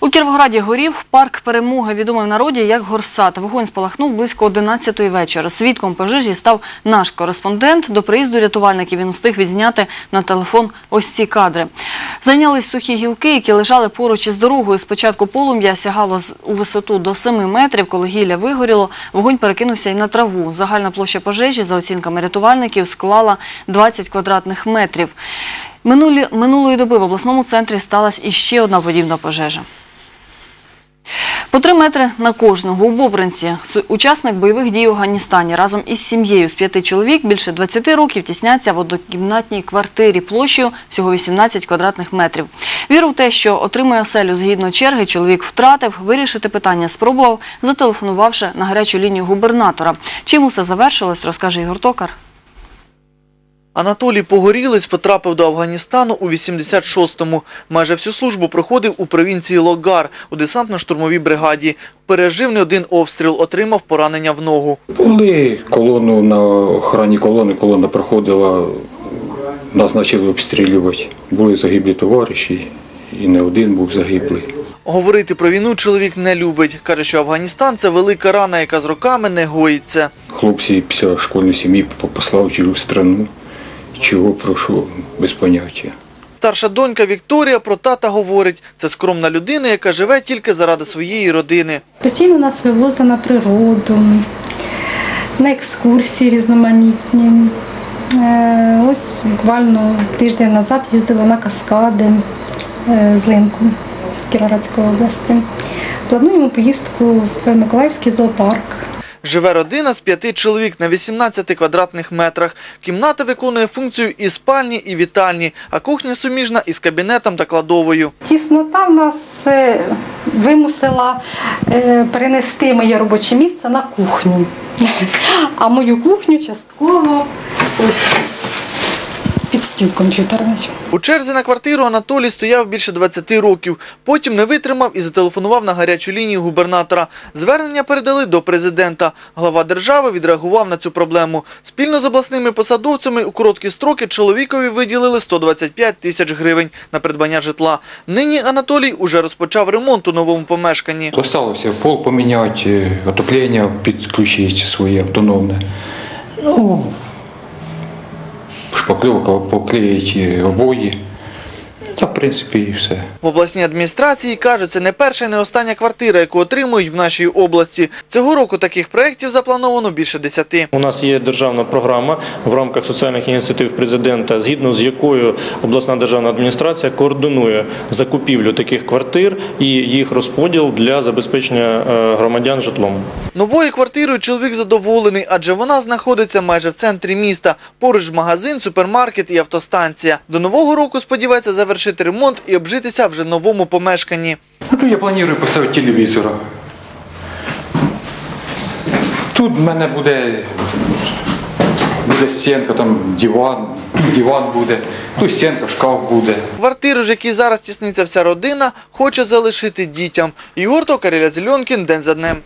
У Кіровограді горів парк перемоги, відомий в народі як Горсат. Вогонь спалахнув близько 11-ї вечора. Свідком пожежі став наш кореспондент. До приїзду рятувальників він устиг відзняти на телефон ось ці кадри. Зайнялись сухі гілки, які лежали поруч із дорогою. Спочатку полум'я сягало у висоту до 7 метрів. Коли гілля вигоріло, вогонь перекинувся і на траву. Загальна площа пожежі, за оцінками рятувальників, склала 20 квадратних метрів. Минулі, минулої доби в обласному центрі сталася іще одна подібна пожежа. По три метри на кожного у Бобринці учасник бойових дій у Афганістані разом із сім'єю з п'яти чоловік більше 20 років тісняться в однокімнатній квартирі площею всього 18 квадратних метрів. Віру в те, що отримує оселю згідно черги, чоловік втратив. Вирішити питання спробував, зателефонувавши на гарячу лінію губернатора. Чим усе завершилось, розкаже Ігор Токар. Анатолій Погорілець потрапив до Афганістану у 86-му. Майже всю службу проходив у провінції Логар у десантно-штурмовій бригаді. Пережив не один обстріл, отримав поранення в ногу. Були колону на охороні колони, колона проходила, нас почали обстрілювати. Були загиблі товариші, і не один був загиблий. Говорити про війну чоловік не любить. Каже, що Афганістан – це велика рана, яка з роками не гоїться. Хлопці після школьної сім'ї послав в чужу страну. Чого прошу, без поняття. Старша донька Вікторія про тата говорить. Це скромна людина, яка живе тільки заради своєї родини. Постійно нас вивозить на природу, на екскурсії різноманітні. Е, Ось буквально тиждень назад їздила на каскади е, з Линку Кіровоградської області. Плануємо поїздку в Миколаївський зоопарк. Живе родина з п'яти чоловік на 18 квадратних метрах. Кімната виконує функцію і спальні, і вітальні, а кухня суміжна із кабінетом та кладовою. Тіснота в нас е, вимусила е, перенести моє робоче місце на кухню. А мою кухню частково ось стіл комп'ютерний. У черзі на квартиру Анатолій стояв більше 20 років. Потім не витримав і зателефонував на гарячу лінію губернатора. Звернення передали до президента. Глава держави відреагував на цю проблему. Спільно з обласними посадовцями у короткі строки чоловікові виділили 125 тисяч гривень на придбання житла. Нині Анатолій уже розпочав ремонт у новому помешканні. Осталося пол поміняти, отоплення підключити своє автономне. Ну, шпакльовка поклеить обої. Та, в принципі, і все. В обласній адміністрації кажуть, це не перша і не остання квартира, яку отримують в нашій області. Цього року таких проєктів заплановано більше десяти. У нас є державна програма в рамках соціальних ініціатив президента, згідно з якою обласна державна адміністрація координує закупівлю таких квартир і їх розподіл для забезпечення е, громадян житлом. Новою квартирою чоловік задоволений, адже вона знаходиться майже в центрі міста. Поруч магазин, супермаркет і автостанція. До нового року сподівається завершити ремонт і обжитися вже в новому помешканні. Ну, я планую поставити телевізор. Тут в мене буде, буде стінка, там диван, тут диван буде, тут стінка, шкаф буде. Квартиру ж, якій зараз тісниться вся родина, хоче залишити дітям. Ігор Токаріля Зельонкін день за днем.